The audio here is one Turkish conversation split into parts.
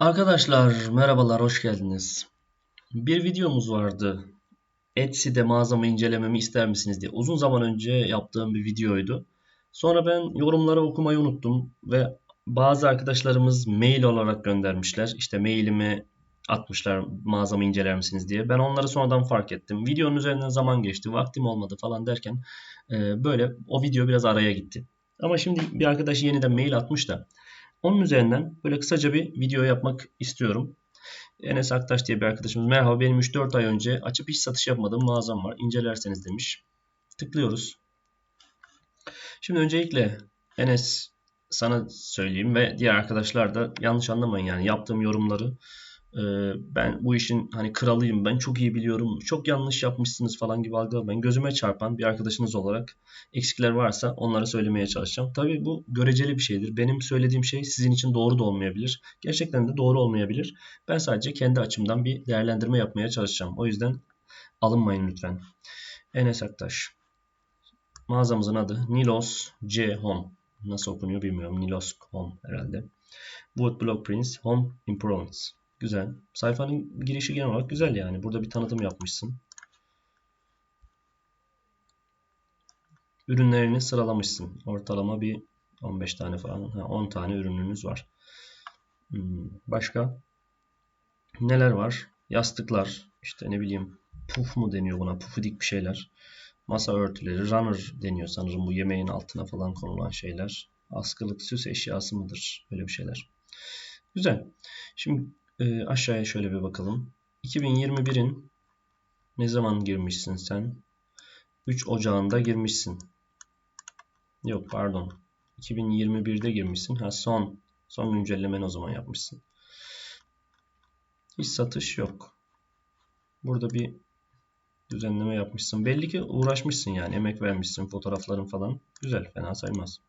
Arkadaşlar merhabalar hoş geldiniz. Bir videomuz vardı. Etsy'de mağazamı incelememi ister misiniz diye. Uzun zaman önce yaptığım bir videoydu. Sonra ben yorumları okumayı unuttum ve bazı arkadaşlarımız mail olarak göndermişler. İşte mailimi atmışlar mağazamı inceler misiniz diye. Ben onları sonradan fark ettim. Videonun üzerinden zaman geçti, vaktim olmadı falan derken e, böyle o video biraz araya gitti. Ama şimdi bir arkadaş yeniden mail atmış da onun üzerinden böyle kısaca bir video yapmak istiyorum. Enes Aktaş diye bir arkadaşımız. Merhaba benim 3-4 ay önce açıp hiç satış yapmadığım mağazam var. İncelerseniz demiş. Tıklıyoruz. Şimdi öncelikle Enes sana söyleyeyim ve diğer arkadaşlar da yanlış anlamayın yani yaptığım yorumları ben bu işin hani kralıyım ben çok iyi biliyorum çok yanlış yapmışsınız falan gibi algılamayın. Gözüme çarpan bir arkadaşınız olarak eksikler varsa onları söylemeye çalışacağım. Tabii bu göreceli bir şeydir. Benim söylediğim şey sizin için doğru da olmayabilir. Gerçekten de doğru olmayabilir. Ben sadece kendi açımdan bir değerlendirme yapmaya çalışacağım. O yüzden alınmayın lütfen. Enes Aktaş. Mağazamızın adı Nilos C Home. Nasıl okunuyor bilmiyorum. Nilos Home herhalde. Wood Block Prints Home Improvements. Güzel. Sayfanın girişi genel olarak güzel yani. Burada bir tanıtım yapmışsın. Ürünlerini sıralamışsın. Ortalama bir 15 tane falan. Ha, 10 tane ürününüz var. Hmm, başka? Neler var? Yastıklar. İşte ne bileyim puf mu deniyor buna? Pufidik bir şeyler. Masa örtüleri. Runner deniyor sanırım bu yemeğin altına falan konulan şeyler. Askılık süs eşyası mıdır? Böyle bir şeyler. Güzel. Şimdi e, aşağıya şöyle bir bakalım. 2021'in ne zaman girmişsin sen? 3 Ocağında girmişsin. Yok pardon. 2021'de girmişsin. Ha son son güncellemen o zaman yapmışsın. Hiç satış yok. Burada bir düzenleme yapmışsın. Belli ki uğraşmışsın yani. Emek vermişsin. Fotoğrafların falan. Güzel. Fena sayılmaz.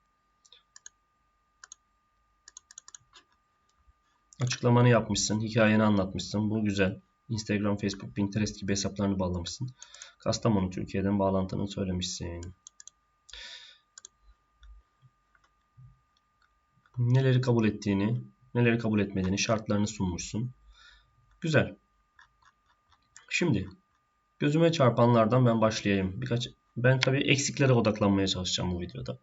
Açıklamanı yapmışsın. Hikayeni anlatmışsın. Bu güzel. Instagram, Facebook, Pinterest gibi hesaplarını bağlamışsın. Kastamonu Türkiye'den bağlantını söylemişsin. Neleri kabul ettiğini, neleri kabul etmediğini, şartlarını sunmuşsun. Güzel. Şimdi gözüme çarpanlardan ben başlayayım. Birkaç ben tabii eksiklere odaklanmaya çalışacağım bu videoda.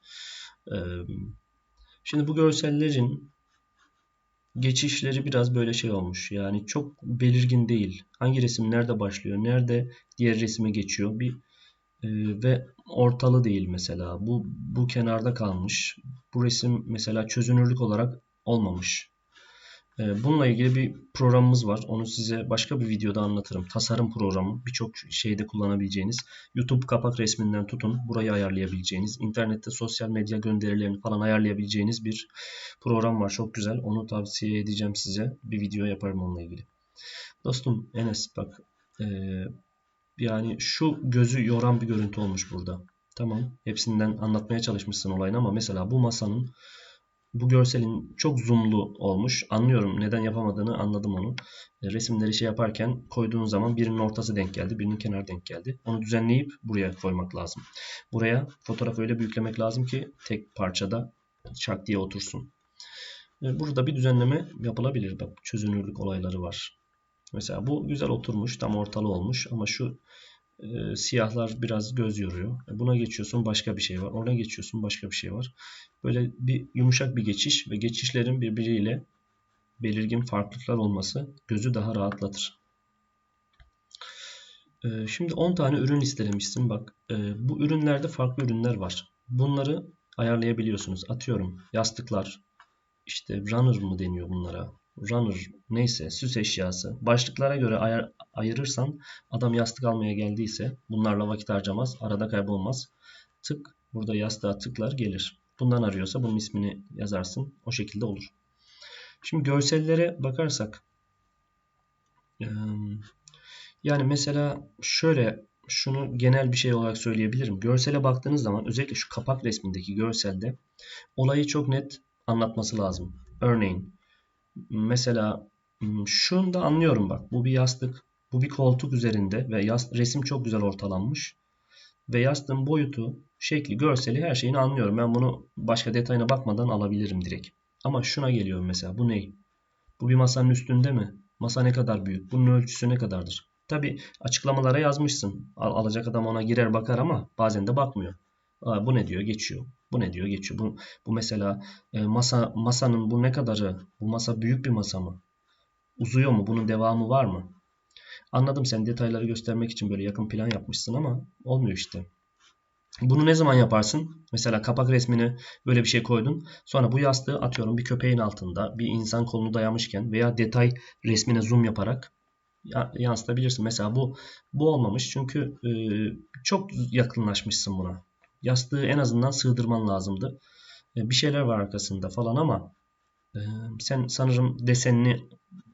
Şimdi bu görsellerin geçişleri biraz böyle şey olmuş. Yani çok belirgin değil. Hangi resim nerede başlıyor, nerede diğer resime geçiyor bir e, ve ortalı değil mesela. Bu bu kenarda kalmış. Bu resim mesela çözünürlük olarak olmamış. Ee, bununla ilgili bir programımız var. Onu size başka bir videoda anlatırım. Tasarım programı. Birçok şeyde kullanabileceğiniz. YouTube kapak resminden tutun. Burayı ayarlayabileceğiniz. internette sosyal medya gönderilerini falan ayarlayabileceğiniz bir program var. Çok güzel. Onu tavsiye edeceğim size. Bir video yaparım onunla ilgili. Dostum Enes bak. Ee, yani şu gözü yoran bir görüntü olmuş burada. Tamam. Hepsinden anlatmaya çalışmışsın olayını ama mesela bu masanın bu görselin çok zoomlu olmuş. Anlıyorum neden yapamadığını anladım onu. E, resimleri şey yaparken koyduğun zaman birinin ortası denk geldi, birinin kenar denk geldi. Onu düzenleyip buraya koymak lazım. Buraya fotoğrafı öyle büyüklemek lazım ki tek parçada çak diye otursun. E, burada bir düzenleme yapılabilir. Bak çözünürlük olayları var. Mesela bu güzel oturmuş, tam ortalı olmuş ama şu e, siyahlar biraz göz yoruyor. E, buna geçiyorsun başka bir şey var. Ona geçiyorsun başka bir şey var. Böyle bir yumuşak bir geçiş ve geçişlerin birbiriyle belirgin farklılıklar olması gözü daha rahatlatır. E, şimdi 10 tane ürün listelemişsin. Bak e, bu ürünlerde farklı ürünler var. Bunları ayarlayabiliyorsunuz. Atıyorum yastıklar, işte runner mı deniyor bunlara? Runner neyse süs eşyası. Başlıklara göre ayar, ayırırsan adam yastık almaya geldiyse bunlarla vakit harcamaz arada kaybolmaz. Tık burada yastığa tıklar gelir. Bundan arıyorsa bunun ismini yazarsın o şekilde olur. Şimdi görsellere bakarsak yani mesela şöyle şunu genel bir şey olarak söyleyebilirim. Görsele baktığınız zaman özellikle şu kapak resmindeki görselde olayı çok net anlatması lazım. Örneğin Mesela şunu da anlıyorum bak. Bu bir yastık. Bu bir koltuk üzerinde ve yast resim çok güzel ortalanmış. Ve yastığın boyutu, şekli, görseli her şeyini anlıyorum. Ben bunu başka detayına bakmadan alabilirim direkt. Ama şuna geliyorum mesela. Bu ne? Bu bir masanın üstünde mi? Masa ne kadar büyük? Bunun ölçüsü ne kadardır? Tabi açıklamalara yazmışsın. Al, alacak adam ona girer bakar ama bazen de bakmıyor. Aa, bu ne diyor? Geçiyor. Bu ne diyor? Geçiyor. Bu, bu mesela e, masa masanın bu ne kadarı? Bu masa büyük bir masa mı? Uzuyor mu? Bunun devamı var mı? Anladım sen detayları göstermek için böyle yakın plan yapmışsın ama olmuyor işte. Bunu ne zaman yaparsın? Mesela kapak resmini böyle bir şey koydun. Sonra bu yastığı atıyorum bir köpeğin altında bir insan kolunu dayamışken veya detay resmine zoom yaparak yansıtabilirsin. Mesela bu bu olmamış çünkü e, çok yakınlaşmışsın buna. Yastığı en azından sığdırman lazımdı. E, bir şeyler var arkasında falan ama e, sen sanırım desenini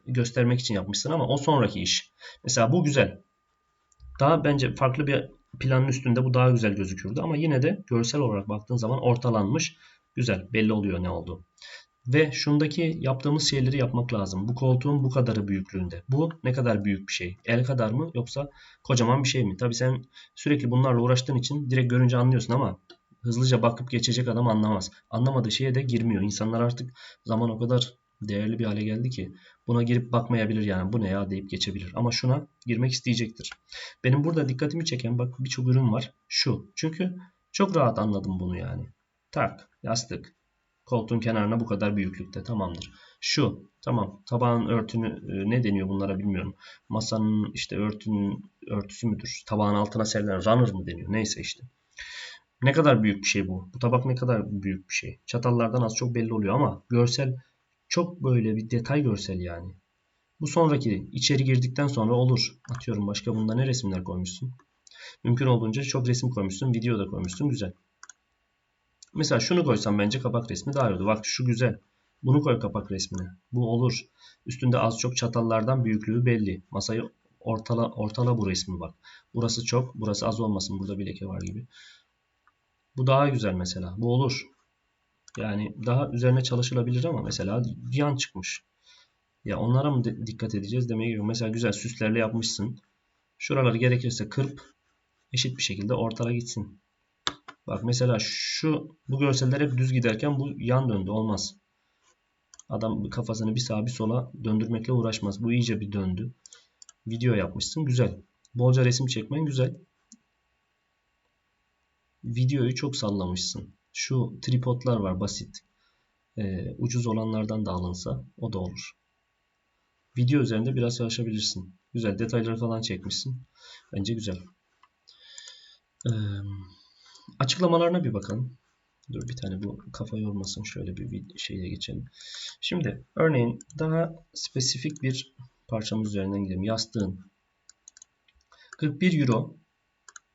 göstermek için yapmışsın ama o sonraki iş. Mesela bu güzel. Daha bence farklı bir planın üstünde bu daha güzel gözükürdü ama yine de görsel olarak baktığın zaman ortalanmış. Güzel belli oluyor ne oldu. Ve şundaki yaptığımız şeyleri yapmak lazım. Bu koltuğun bu kadarı büyüklüğünde. Bu ne kadar büyük bir şey? El kadar mı yoksa kocaman bir şey mi? Tabi sen sürekli bunlarla uğraştığın için direkt görünce anlıyorsun ama hızlıca bakıp geçecek adam anlamaz. Anlamadığı şeye de girmiyor. İnsanlar artık zaman o kadar değerli bir hale geldi ki buna girip bakmayabilir yani bu ne ya deyip geçebilir. Ama şuna girmek isteyecektir. Benim burada dikkatimi çeken bak birçok ürün var. Şu. Çünkü çok rahat anladım bunu yani. Tak, yastık. Koltuğun kenarına bu kadar büyüklükte tamamdır. Şu tamam tabağın örtünü e, ne deniyor bunlara bilmiyorum. Masanın işte örtünün örtüsü müdür? Tabağın altına serilen runner mı deniyor? Neyse işte. Ne kadar büyük bir şey bu? Bu tabak ne kadar büyük bir şey? Çatallardan az çok belli oluyor ama görsel çok böyle bir detay görsel yani. Bu sonraki içeri girdikten sonra olur. Atıyorum başka bunda ne resimler koymuşsun? Mümkün olduğunca çok resim koymuşsun. Video da koymuşsun. Güzel. Mesela şunu koysam bence kapak resmi daha iyi olur. Bak şu güzel. Bunu koy kapak resmine. Bu olur. Üstünde az çok çatallardan büyüklüğü belli. Masayı ortala, ortala bu resmi bak. Burası çok. Burası az olmasın. Burada bir leke var gibi. Bu daha güzel mesela. Bu olur. Yani daha üzerine çalışılabilir ama mesela yan çıkmış. Ya onlara mı dikkat edeceğiz demeye geliyor. Mesela güzel süslerle yapmışsın. Şuraları gerekirse kırp eşit bir şekilde ortala gitsin. Bak mesela şu bu görseller hep düz giderken bu yan döndü. Olmaz. Adam kafasını bir sağa bir sola döndürmekle uğraşmaz. Bu iyice bir döndü. Video yapmışsın. Güzel. Bolca resim çekmen güzel. Videoyu çok sallamışsın. Şu tripodlar var basit. Ee, ucuz olanlardan da alınsa o da olur. Video üzerinde biraz çalışabilirsin. Güzel detayları falan çekmişsin. Bence güzel. Ee, açıklamalarına bir bakalım. Dur bir tane bu kafa yormasın. Şöyle bir şeyle geçelim. Şimdi örneğin daha spesifik bir parçamız üzerinden gidelim. Yastığın 41 euro.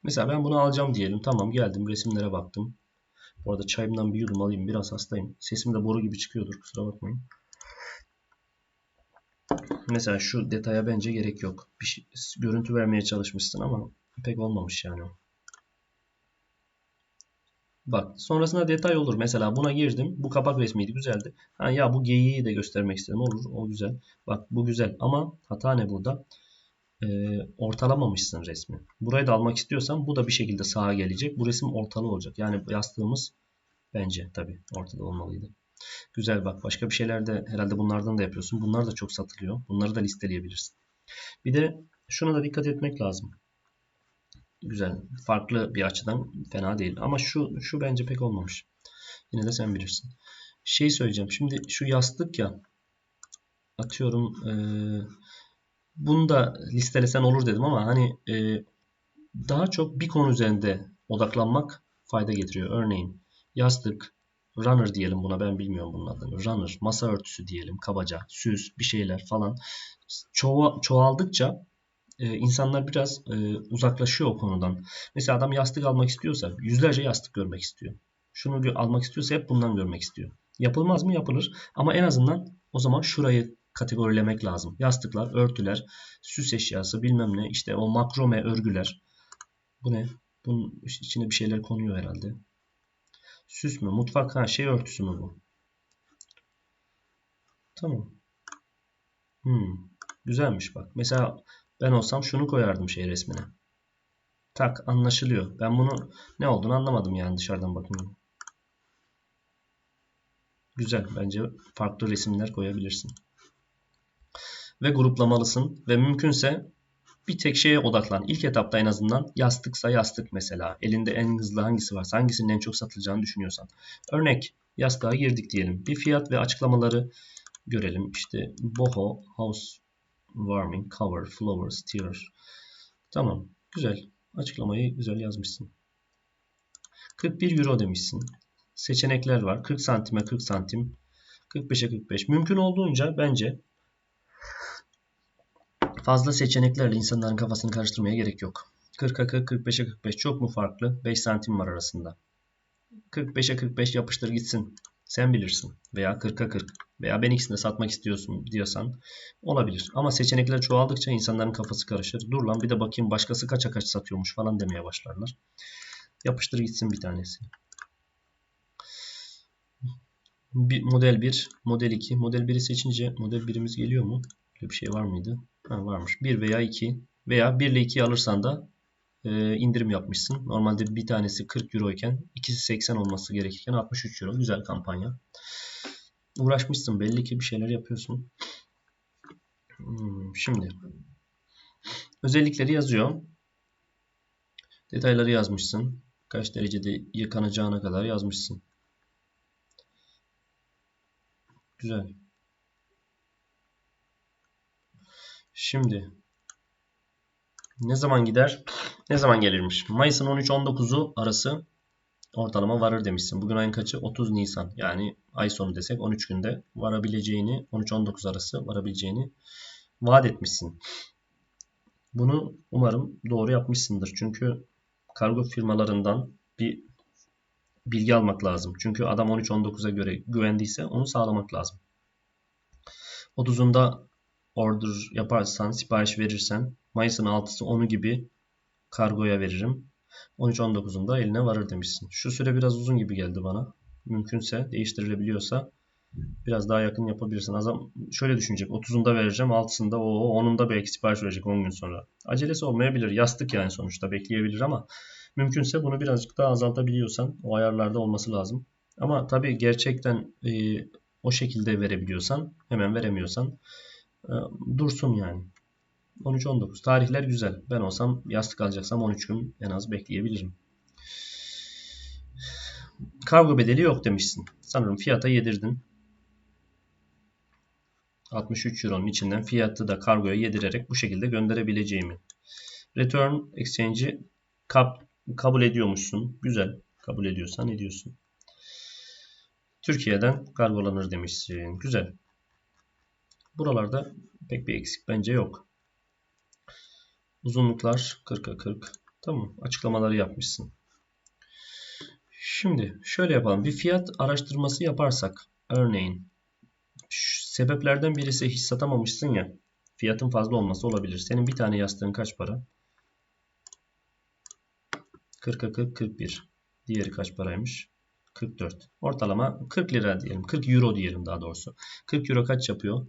Mesela ben bunu alacağım diyelim. Tamam geldim resimlere baktım. Bu arada çayımdan bir yudum alayım. Biraz hastayım. Sesim de boru gibi çıkıyordur. Kusura bakmayın. Mesela şu detaya bence gerek yok. Bir şey, görüntü vermeye çalışmışsın ama pek olmamış yani. Bak sonrasında detay olur. Mesela buna girdim. Bu kapak resmiydi. Güzeldi. Ha, ya bu geyiği de göstermek istedim. Olur. O güzel. Bak bu güzel. Ama hata ne burada? Ee, ortalamamışsın resmi. Burayı da almak istiyorsan bu da bir şekilde sağa gelecek. Bu resim ortalı olacak. Yani yastığımız bence tabii ortada olmalıydı. Güzel bak. Başka bir şeyler de herhalde bunlardan da yapıyorsun. Bunlar da çok satılıyor. Bunları da listeleyebilirsin. Bir de şuna da dikkat etmek lazım. Güzel. Farklı bir açıdan fena değil. Ama şu şu bence pek olmamış. Yine de sen bilirsin. Şey söyleyeceğim. Şimdi şu yastık ya atıyorum e, bunu da listelesen olur dedim ama hani e, daha çok bir konu üzerinde odaklanmak fayda getiriyor. Örneğin yastık, runner diyelim buna ben bilmiyorum bunun adını. Runner, masa örtüsü diyelim kabaca, süs bir şeyler falan. Çoğa, çoğaldıkça e, insanlar biraz e, uzaklaşıyor o konudan. Mesela adam yastık almak istiyorsa yüzlerce yastık görmek istiyor. Şunu almak istiyorsa hep bundan görmek istiyor. Yapılmaz mı? Yapılır. Ama en azından o zaman şurayı kategorilemek lazım. Yastıklar, örtüler, süs eşyası bilmem ne işte o makrome örgüler. Bu ne? Bunun içine bir şeyler konuyor herhalde. Süs mü? Mutfak ha şey örtüsü mü bu? Tamam. Hmm. Güzelmiş bak. Mesela ben olsam şunu koyardım şey resmine. Tak anlaşılıyor. Ben bunu ne olduğunu anlamadım yani dışarıdan bakınca. Güzel. Bence farklı resimler koyabilirsin. ve gruplamalısın ve mümkünse bir tek şeye odaklan. İlk etapta en azından yastıksa yastık mesela. Elinde en hızlı hangisi varsa hangisinin en çok satılacağını düşünüyorsan. Örnek yastığa girdik diyelim. Bir fiyat ve açıklamaları görelim. İşte boho, house warming, cover, flowers, tear. Tamam. Güzel. Açıklamayı güzel yazmışsın. 41 euro demişsin. Seçenekler var. 40 santime 40 santim. 45'e 45. Mümkün olduğunca bence fazla seçeneklerle insanların kafasını karıştırmaya gerek yok. 40'a 40, 45'e 45 çok mu farklı? 5 santim var arasında. 45'e 45 yapıştır gitsin. Sen bilirsin. Veya 40'a 40 veya ben ikisini de satmak istiyorsun diyorsan olabilir. Ama seçenekler çoğaldıkça insanların kafası karışır. Dur lan bir de bakayım başkası kaça kaç satıyormuş falan demeye başlarlar. Yapıştır gitsin bir tanesi. Bir, model 1, model 2. Model 1'i seçince model 1'imiz geliyor mu? Böyle bir şey var mıydı? Ha, varmış. 1 veya 2 veya 1 ile 2'yi alırsan da e, indirim yapmışsın. Normalde bir tanesi 40 euro iken ikisi 80 olması gerekirken 63 euro. Güzel kampanya. Uğraşmışsın. Belli ki bir şeyler yapıyorsun. Hmm, şimdi özellikleri yazıyor. Detayları yazmışsın. Kaç derecede yıkanacağına kadar yazmışsın. Güzel. Şimdi ne zaman gider? Ne zaman gelirmiş? Mayıs'ın 13-19'u arası ortalama varır demişsin. Bugün ayın kaçı? 30 Nisan. Yani ay sonu desek 13 günde varabileceğini, 13-19 arası varabileceğini vaat etmişsin. Bunu umarım doğru yapmışsındır. Çünkü kargo firmalarından bir bilgi almak lazım. Çünkü adam 13-19'a göre güvendiyse onu sağlamak lazım. 30'unda order yaparsan, sipariş verirsen Mayıs'ın 6'sı 10'u gibi kargoya veririm. 13-19'unda eline varır demişsin. Şu süre biraz uzun gibi geldi bana. Mümkünse değiştirilebiliyorsa biraz daha yakın yapabilirsin. Azam şöyle düşünecek. 30'unda vereceğim. 6'sında o 10'unda belki sipariş verecek 10 gün sonra. Acelesi olmayabilir. Yastık yani sonuçta bekleyebilir ama mümkünse bunu birazcık daha azaltabiliyorsan o ayarlarda olması lazım. Ama tabii gerçekten e, o şekilde verebiliyorsan hemen veremiyorsan e, dursun yani. 13-19. Tarihler güzel. Ben olsam yastık alacaksam 13 gün en az bekleyebilirim. Kargo bedeli yok demişsin. Sanırım fiyata yedirdin. 63 Euro'nun içinden fiyatı da kargoya yedirerek bu şekilde gönderebileceğimi. Return exchange'i kab kabul ediyormuşsun. Güzel. Kabul ediyorsan ediyorsun. Türkiye'den kargolanır demişsin. Güzel. Buralarda pek bir eksik bence yok. Uzunluklar 40'a 40. Tamam. Açıklamaları yapmışsın. Şimdi şöyle yapalım. Bir fiyat araştırması yaparsak örneğin sebeplerden birisi hiç satamamışsın ya. Fiyatın fazla olması olabilir. Senin bir tane yastığın kaç para? 40'a 40 41. Diğeri kaç paraymış? 44. Ortalama 40 lira diyelim. 40 euro diyelim daha doğrusu. 40 euro kaç yapıyor?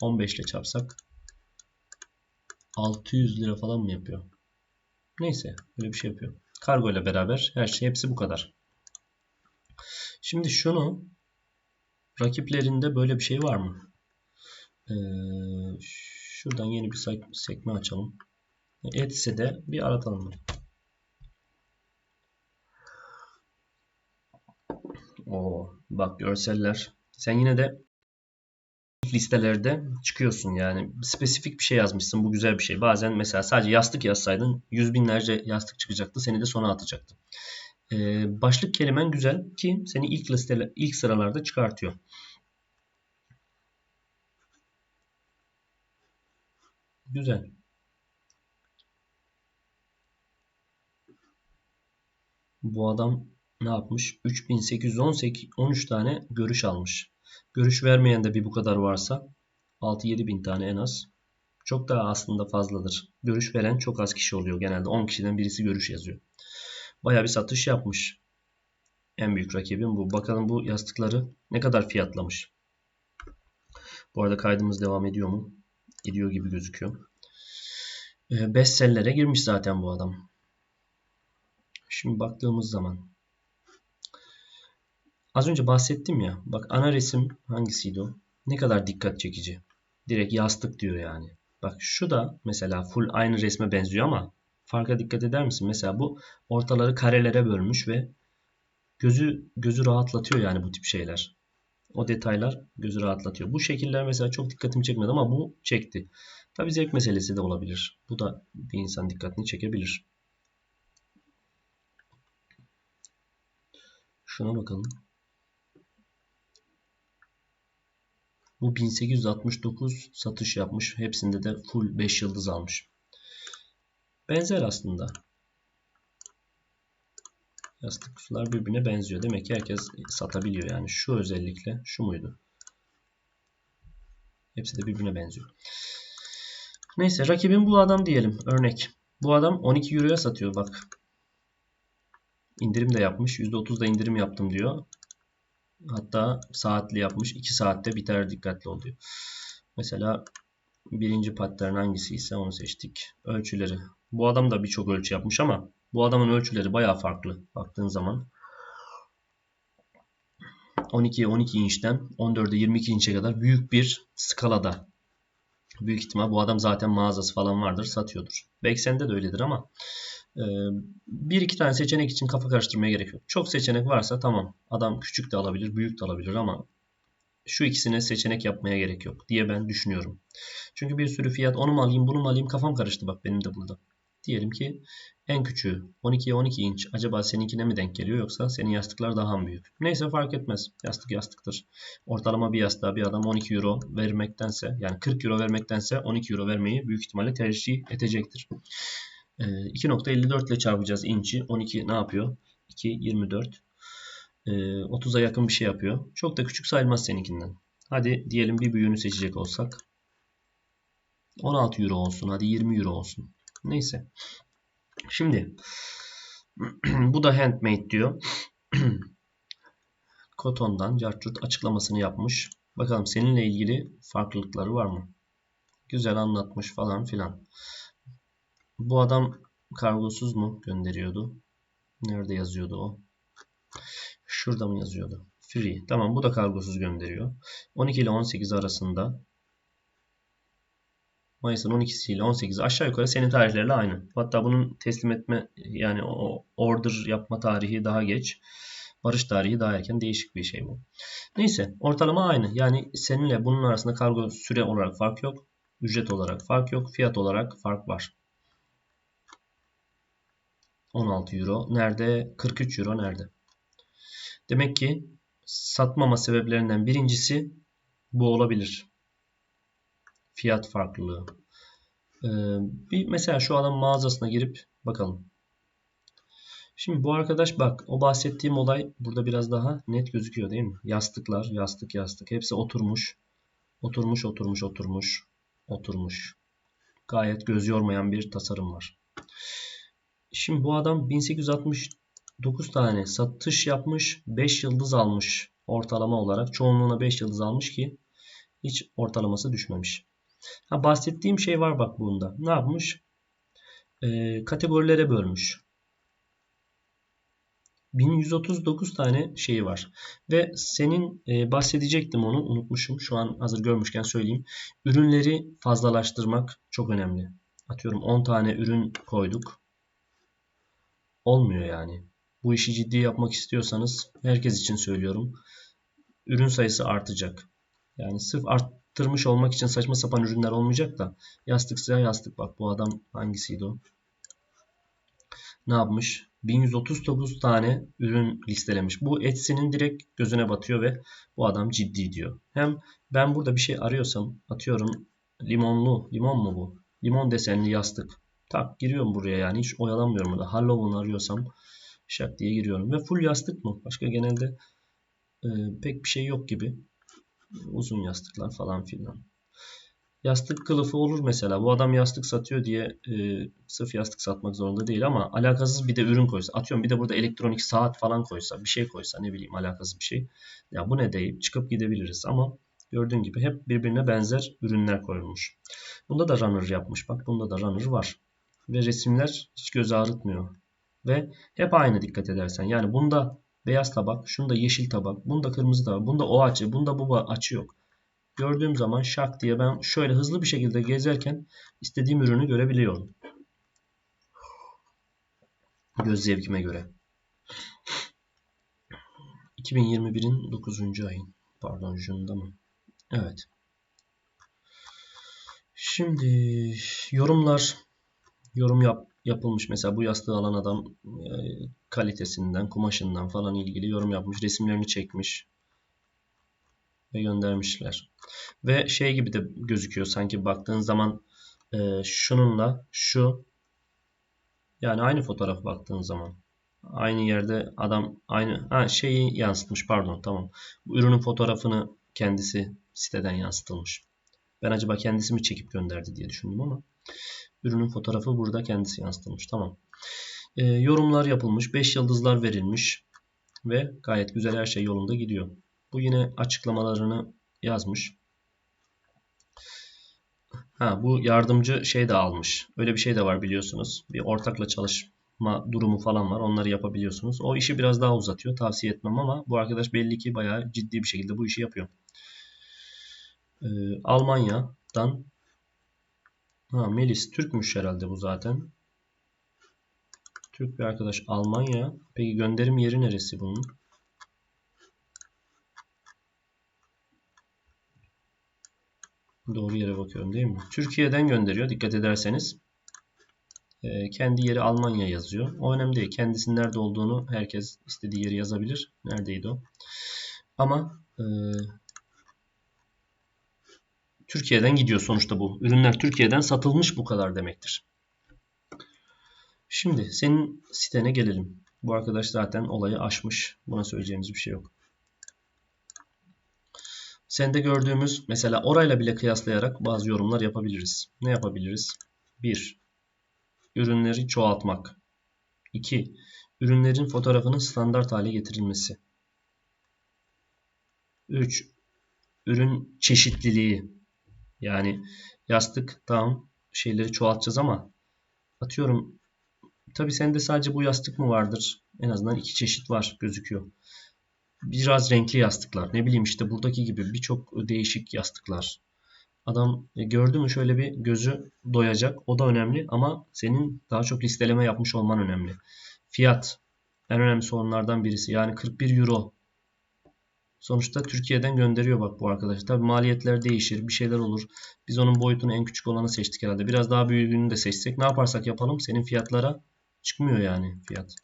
15 ile çarpsak 600 lira falan mı yapıyor? Neyse böyle bir şey yapıyor. Kargo ile beraber her şey hepsi bu kadar. Şimdi şunu rakiplerinde böyle bir şey var mı? Ee, şuradan yeni bir sekme açalım. Etsy'de bir aratalım. O bak görseller. Sen yine de listelerde çıkıyorsun yani. Spesifik bir şey yazmışsın. Bu güzel bir şey. Bazen mesela sadece yastık yazsaydın yüz binlerce yastık çıkacaktı. Seni de sona atacaktı. Ee, başlık kelimen güzel ki seni ilk listeler, ilk sıralarda çıkartıyor. Güzel. Bu adam ne yapmış? 3818 13 tane görüş almış. Görüş vermeyen de bir bu kadar varsa 6-7 bin tane en az. Çok daha aslında fazladır. Görüş veren çok az kişi oluyor. Genelde 10 kişiden birisi görüş yazıyor. Baya bir satış yapmış. En büyük rakibim bu. Bakalım bu yastıkları ne kadar fiyatlamış. Bu arada kaydımız devam ediyor mu? Ediyor gibi gözüküyor. Ee, bestsellere girmiş zaten bu adam. Şimdi baktığımız zaman Az önce bahsettim ya. Bak ana resim hangisiydi o? Ne kadar dikkat çekici. Direkt yastık diyor yani. Bak şu da mesela full aynı resme benziyor ama farka dikkat eder misin? Mesela bu ortaları karelere bölmüş ve gözü gözü rahatlatıyor yani bu tip şeyler. O detaylar gözü rahatlatıyor. Bu şekiller mesela çok dikkatimi çekmedi ama bu çekti. Tabi zevk meselesi de olabilir. Bu da bir insan dikkatini çekebilir. Şuna bakalım. Bu 1869 satış yapmış. Hepsinde de full 5 yıldız almış. Benzer aslında. Yastık kutular birbirine benziyor. Demek ki herkes satabiliyor. Yani şu özellikle şu muydu? Hepsi de birbirine benziyor. Neyse rakibim bu adam diyelim. Örnek. Bu adam 12 Euro'ya satıyor bak. İndirim de yapmış. %30 da indirim yaptım diyor. Hatta saatli yapmış. 2 saatte biter dikkatli ol diyor. Mesela birinci pattern hangisi ise onu seçtik. Ölçüleri. Bu adam da birçok ölçü yapmış ama bu adamın ölçüleri baya farklı baktığın zaman. 12'ye 12 inçten 14'e 22 inçe kadar büyük bir skalada. Büyük ihtimal bu adam zaten mağazası falan vardır satıyordur. Belki sende de öyledir ama bir iki tane seçenek için kafa karıştırmaya gerek yok. Çok seçenek varsa tamam adam küçük de alabilir büyük de alabilir ama şu ikisine seçenek yapmaya gerek yok diye ben düşünüyorum. Çünkü bir sürü fiyat onu mu alayım bunu mu alayım kafam karıştı bak benim de burada. Diyelim ki en küçüğü 12'ye 12 inç. Acaba seninkine mi denk geliyor yoksa senin yastıklar daha mı büyük? Neyse fark etmez. Yastık yastıktır. Ortalama bir yastığa bir adam 12 euro vermektense yani 40 euro vermektense 12 euro vermeyi büyük ihtimalle tercih edecektir. 2.54 ee, ile çarpacağız inç'i. 12 ne yapıyor? 2, 24. 30'a yakın bir şey yapıyor. Çok da küçük sayılmaz seninkinden. Hadi diyelim bir büyüğünü seçecek olsak. 16 euro olsun. Hadi 20 euro olsun. Neyse. Şimdi bu da handmade diyor. Koton'dan cartçurt açıklamasını yapmış. Bakalım seninle ilgili farklılıkları var mı? Güzel anlatmış falan filan. Bu adam kargosuz mu gönderiyordu? Nerede yazıyordu o? Şurada mı yazıyordu? Free. Tamam bu da kargosuz gönderiyor. 12 ile 18 arasında Mayıs'ın 12'si ile 18'i aşağı yukarı senin tarihlerle aynı. Hatta bunun teslim etme yani o order yapma tarihi daha geç. Barış tarihi daha erken değişik bir şey bu. Neyse ortalama aynı. Yani seninle bunun arasında kargo süre olarak fark yok. Ücret olarak fark yok. Fiyat olarak fark var. 16 euro nerede? 43 euro nerede? Demek ki satmama sebeplerinden birincisi bu olabilir fiyat farklılığı. Ee, bir mesela şu adam mağazasına girip bakalım. Şimdi bu arkadaş bak o bahsettiğim olay burada biraz daha net gözüküyor değil mi? Yastıklar, yastık, yastık hepsi oturmuş. Oturmuş, oturmuş, oturmuş, oturmuş. Gayet göz yormayan bir tasarım var. Şimdi bu adam 1869 tane satış yapmış, 5 yıldız almış ortalama olarak. Çoğunluğuna 5 yıldız almış ki hiç ortalaması düşmemiş. Ha, bahsettiğim şey var bak bunda. Ne yapmış? Ee, kategorilere bölmüş. 1139 tane şeyi var. Ve senin e, bahsedecektim onu unutmuşum. Şu an hazır görmüşken söyleyeyim. Ürünleri fazlalaştırmak çok önemli. Atıyorum 10 tane ürün koyduk. Olmuyor yani. Bu işi ciddi yapmak istiyorsanız herkes için söylüyorum. Ürün sayısı artacak. Yani sırf art, arttırmış olmak için saçma sapan ürünler olmayacak da yastıksa yastık bak bu adam hangisiydi o? Ne yapmış? 1139 tane ürün listelemiş. Bu Etsy'nin direkt gözüne batıyor ve bu adam ciddi diyor. Hem ben burada bir şey arıyorsam atıyorum limonlu, limon mu bu? Limon desenli yastık. Tak giriyorum buraya yani hiç oyalanmıyorum burada. Halloween arıyorsam şak diye giriyorum. Ve full yastık mı? Başka genelde e, pek bir şey yok gibi uzun yastıklar falan filan. Yastık kılıfı olur mesela. Bu adam yastık satıyor diye e, sırf yastık satmak zorunda değil ama alakasız bir de ürün koysa. Atıyorum bir de burada elektronik saat falan koysa. Bir şey koysa ne bileyim alakasız bir şey. Ya bu ne deyip çıkıp gidebiliriz ama gördüğün gibi hep birbirine benzer ürünler koyulmuş. Bunda da runner yapmış. Bak bunda da runner var. Ve resimler hiç göz ağrıtmıyor. Ve hep aynı dikkat edersen. Yani bunda beyaz tabak, şunda yeşil tabak, bunda kırmızı tabak, bunda o açı, bunda bu açı yok. gördüğüm zaman şak diye ben şöyle hızlı bir şekilde gezerken istediğim ürünü görebiliyorum. Göz zevkime göre. 2021'in 9. ayı. Pardon Jun'da mı? Evet. Şimdi yorumlar yorum yap, yapılmış. Mesela bu yastığı alan adam e, kalitesinden, kumaşından falan ilgili yorum yapmış. Resimlerini çekmiş ve göndermişler. Ve şey gibi de gözüküyor sanki baktığın zaman e, şununla şu yani aynı fotoğraf baktığın zaman aynı yerde adam aynı ha, şeyi yansıtmış pardon tamam. Bu ürünün fotoğrafını kendisi siteden yansıtılmış. Ben acaba kendisi mi çekip gönderdi diye düşündüm ama ürünün fotoğrafı burada kendisi yansıtılmış. Tamam. E, yorumlar yapılmış. 5 yıldızlar verilmiş. Ve gayet güzel her şey yolunda gidiyor. Bu yine açıklamalarını yazmış. Ha, bu yardımcı şey de almış. Öyle bir şey de var biliyorsunuz. Bir ortakla çalışma durumu falan var. Onları yapabiliyorsunuz. O işi biraz daha uzatıyor. Tavsiye etmem ama bu arkadaş belli ki bayağı ciddi bir şekilde bu işi yapıyor. Ee, Almanya'dan ha, Melis Türkmüş herhalde bu zaten. Türk bir arkadaş Almanya. Peki gönderim yeri neresi bunun? Doğru yere bakıyorum değil mi? Türkiye'den gönderiyor dikkat ederseniz. E, kendi yeri Almanya yazıyor. O önemli değil. Kendisinin nerede olduğunu herkes istediği yeri yazabilir. Neredeydi o? Ama e, Türkiye'den gidiyor sonuçta bu. Ürünler Türkiye'den satılmış bu kadar demektir. Şimdi senin sitene gelelim. Bu arkadaş zaten olayı aşmış. Buna söyleyeceğimiz bir şey yok. Sende gördüğümüz mesela orayla bile kıyaslayarak bazı yorumlar yapabiliriz. Ne yapabiliriz? 1. Ürünleri çoğaltmak. 2. Ürünlerin fotoğrafının standart hale getirilmesi. 3. Ürün çeşitliliği. Yani yastık tamam şeyleri çoğaltacağız ama atıyorum tabi sende sadece bu yastık mı vardır? En azından iki çeşit var gözüküyor biraz renkli yastıklar. Ne bileyim işte buradaki gibi birçok değişik yastıklar. Adam e, gördü mü şöyle bir gözü doyacak. O da önemli ama senin daha çok listeleme yapmış olman önemli. Fiyat en önemli sorunlardan birisi. Yani 41 euro. Sonuçta Türkiye'den gönderiyor bak bu arkadaş. Tabi maliyetler değişir. Bir şeyler olur. Biz onun boyutunu en küçük olanı seçtik herhalde. Biraz daha büyüğünü de seçsek ne yaparsak yapalım senin fiyatlara çıkmıyor yani fiyat.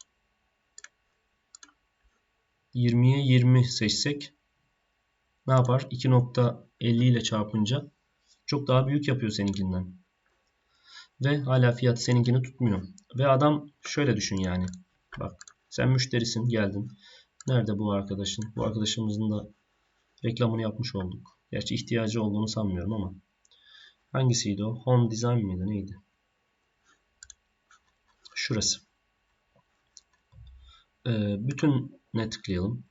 20'ye 20 seçsek ne yapar? 2.50 ile çarpınca çok daha büyük yapıyor seninkinden. Ve hala fiyat seninkini tutmuyor. Ve adam şöyle düşün yani. Bak sen müşterisin geldin. Nerede bu arkadaşın? Bu arkadaşımızın da reklamını yapmış olduk. Gerçi ihtiyacı olduğunu sanmıyorum ama. Hangisiydi o? Home Design miydi? Neydi? Şurası. Ee, bütün ne tıklayalım.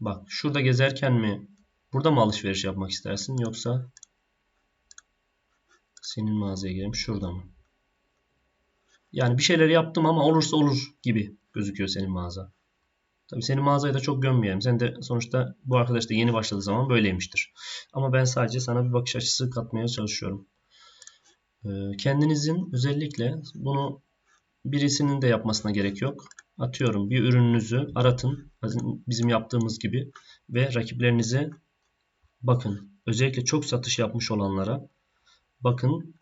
Bak şurada gezerken mi burada mı alışveriş yapmak istersin yoksa senin mağazaya girelim şurada mı? Yani bir şeyler yaptım ama olursa olur gibi gözüküyor senin mağaza. Tabi senin mağazayı da çok gömmeyelim. Sen de sonuçta bu arkadaş da yeni başladığı zaman böyleymiştir. Ama ben sadece sana bir bakış açısı katmaya çalışıyorum. Ee, kendinizin özellikle bunu birisinin de yapmasına gerek yok. Atıyorum bir ürününüzü aratın bizim yaptığımız gibi ve rakiplerinize bakın. Özellikle çok satış yapmış olanlara bakın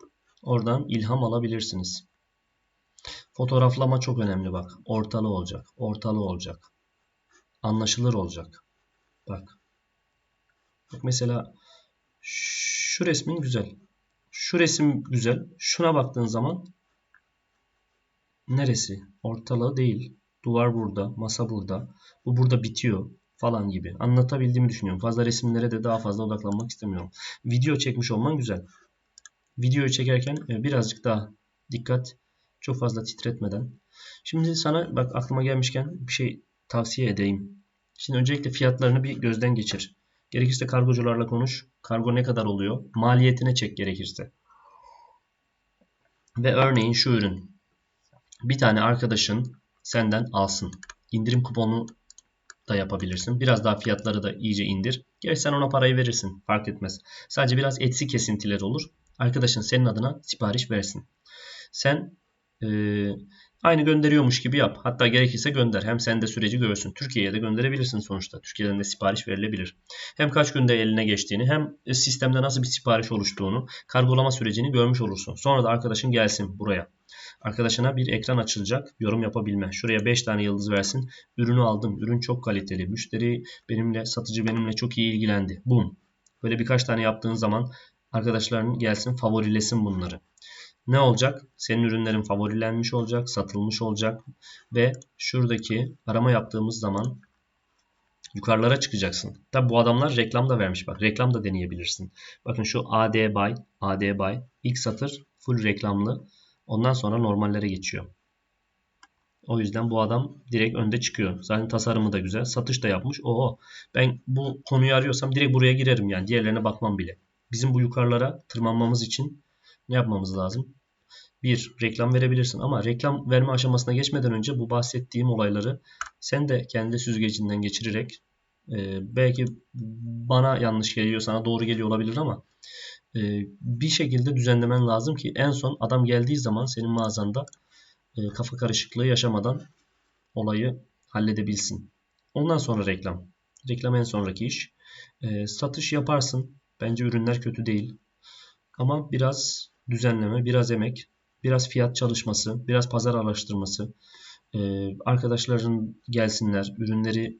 oradan ilham alabilirsiniz. Fotoğraflama çok önemli bak. Ortalı olacak. Ortalı olacak. Anlaşılır olacak. Bak. Bak mesela şu resmin güzel. Şu resim güzel. Şuna baktığın zaman neresi? Ortalığı değil. Duvar burada, masa burada. Bu burada bitiyor falan gibi. Anlatabildiğimi düşünüyorum. Fazla resimlere de daha fazla odaklanmak istemiyorum. Video çekmiş olman güzel. Videoyu çekerken e, birazcık daha dikkat. Çok fazla titretmeden. Şimdi sana bak aklıma gelmişken bir şey tavsiye edeyim. Şimdi öncelikle fiyatlarını bir gözden geçir. Gerekirse kargocularla konuş. Kargo ne kadar oluyor? Maliyetine çek gerekirse. Ve örneğin şu ürün. Bir tane arkadaşın senden alsın. İndirim kuponu da yapabilirsin. Biraz daha fiyatları da iyice indir. Gerçi sen ona parayı verirsin. Fark etmez. Sadece biraz etsi kesintiler olur. Arkadaşın senin adına sipariş versin. Sen e, aynı gönderiyormuş gibi yap. Hatta gerekirse gönder. Hem sen de süreci görsün. Türkiye'ye de gönderebilirsin sonuçta. Türkiye'den de sipariş verilebilir. Hem kaç günde eline geçtiğini hem sistemde nasıl bir sipariş oluştuğunu, kargolama sürecini görmüş olursun. Sonra da arkadaşın gelsin buraya. Arkadaşına bir ekran açılacak. Yorum yapabilme. Şuraya 5 tane yıldız versin. Ürünü aldım. Ürün çok kaliteli. Müşteri benimle, satıcı benimle çok iyi ilgilendi. Bum. Böyle birkaç tane yaptığın zaman arkadaşların gelsin favorilesin bunları. Ne olacak? Senin ürünlerin favorilenmiş olacak, satılmış olacak ve şuradaki arama yaptığımız zaman yukarılara çıkacaksın. Tabi bu adamlar reklam da vermiş bak. Reklam da deneyebilirsin. Bakın şu AD Buy, AD Buy ilk satır full reklamlı. Ondan sonra normallere geçiyor. O yüzden bu adam direkt önde çıkıyor. Zaten tasarımı da güzel. Satış da yapmış. Oo ben bu konuyu arıyorsam direkt buraya girerim yani. Diğerlerine bakmam bile. Bizim bu yukarılara tırmanmamız için ne yapmamız lazım? Bir, reklam verebilirsin ama reklam verme aşamasına geçmeden önce bu bahsettiğim olayları sen de kendi süzgecinden geçirerek e, belki bana yanlış geliyor, sana doğru geliyor olabilir ama e, bir şekilde düzenlemen lazım ki en son adam geldiği zaman senin mağazanda e, kafa karışıklığı yaşamadan olayı halledebilsin. Ondan sonra reklam. Reklam en sonraki iş. E, satış yaparsın. Bence ürünler kötü değil. Ama biraz düzenleme, biraz emek, biraz fiyat çalışması, biraz pazar araştırması. E, arkadaşların gelsinler, ürünleri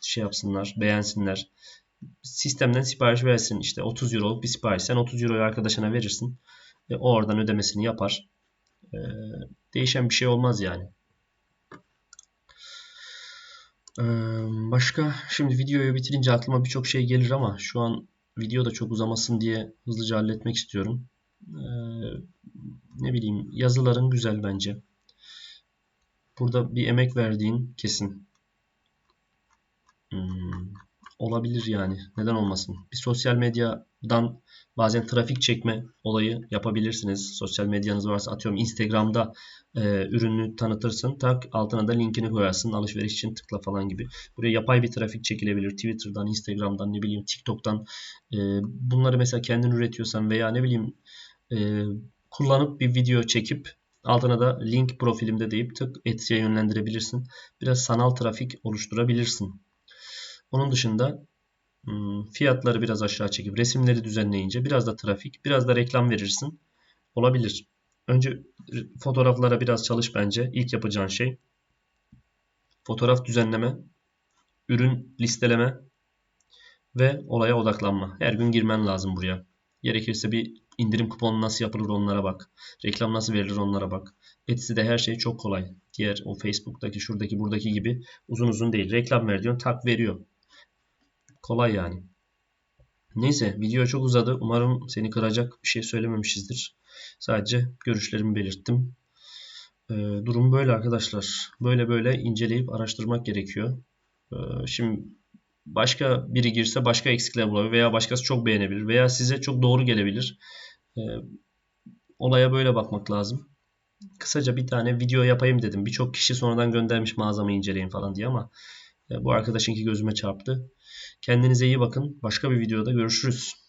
şey yapsınlar, beğensinler. Sistemden sipariş versin. İşte 30 euro bir sipariş. Sen 30 euroyu arkadaşına verirsin. E, o oradan ödemesini yapar. E, değişen bir şey olmaz yani. E, başka şimdi videoyu bitirince aklıma birçok şey gelir ama şu an video da çok uzamasın diye hızlıca halletmek istiyorum. E, ne bileyim yazıların güzel bence. Burada bir emek verdiğin kesin. Hmm, olabilir yani. Neden olmasın? Bir sosyal medyadan bazen trafik çekme olayı yapabilirsiniz. Sosyal medyanız varsa atıyorum Instagram'da e, ürünü tanıtırsın. Tak altına da linkini koyarsın. Alışveriş için tıkla falan gibi. Buraya yapay bir trafik çekilebilir. Twitter'dan, Instagram'dan, ne bileyim TikTok'tan. E, bunları mesela kendin üretiyorsan veya ne bileyim e, kullanıp bir video çekip altına da link profilimde deyip tık Etsy'ye yönlendirebilirsin. Biraz sanal trafik oluşturabilirsin. Onun dışında hmm, fiyatları biraz aşağı çekip resimleri düzenleyince biraz da trafik, biraz da reklam verirsin. Olabilir. Önce fotoğraflara biraz çalış bence. İlk yapacağın şey fotoğraf düzenleme, ürün listeleme ve olaya odaklanma. Her gün girmen lazım buraya. Gerekirse bir indirim kuponu nasıl yapılır onlara bak. Reklam nasıl verilir onlara bak. Etsy'de her şey çok kolay. Diğer o Facebook'taki şuradaki buradaki gibi uzun uzun değil. Reklam ver diyorsun tak veriyor. Kolay yani. Neyse video çok uzadı. Umarım seni kıracak bir şey söylememişizdir. Sadece görüşlerimi belirttim. Ee, durum böyle arkadaşlar. Böyle böyle inceleyip araştırmak gerekiyor. Ee, şimdi başka biri girse başka eksikler bulabilir veya başkası çok beğenebilir veya size çok doğru gelebilir. Ee, olaya böyle bakmak lazım. Kısaca bir tane video yapayım dedim. Birçok kişi sonradan göndermiş mağazamı inceleyin falan diye ama e, bu arkadaşınki gözüme çarptı. Kendinize iyi bakın. Başka bir videoda görüşürüz.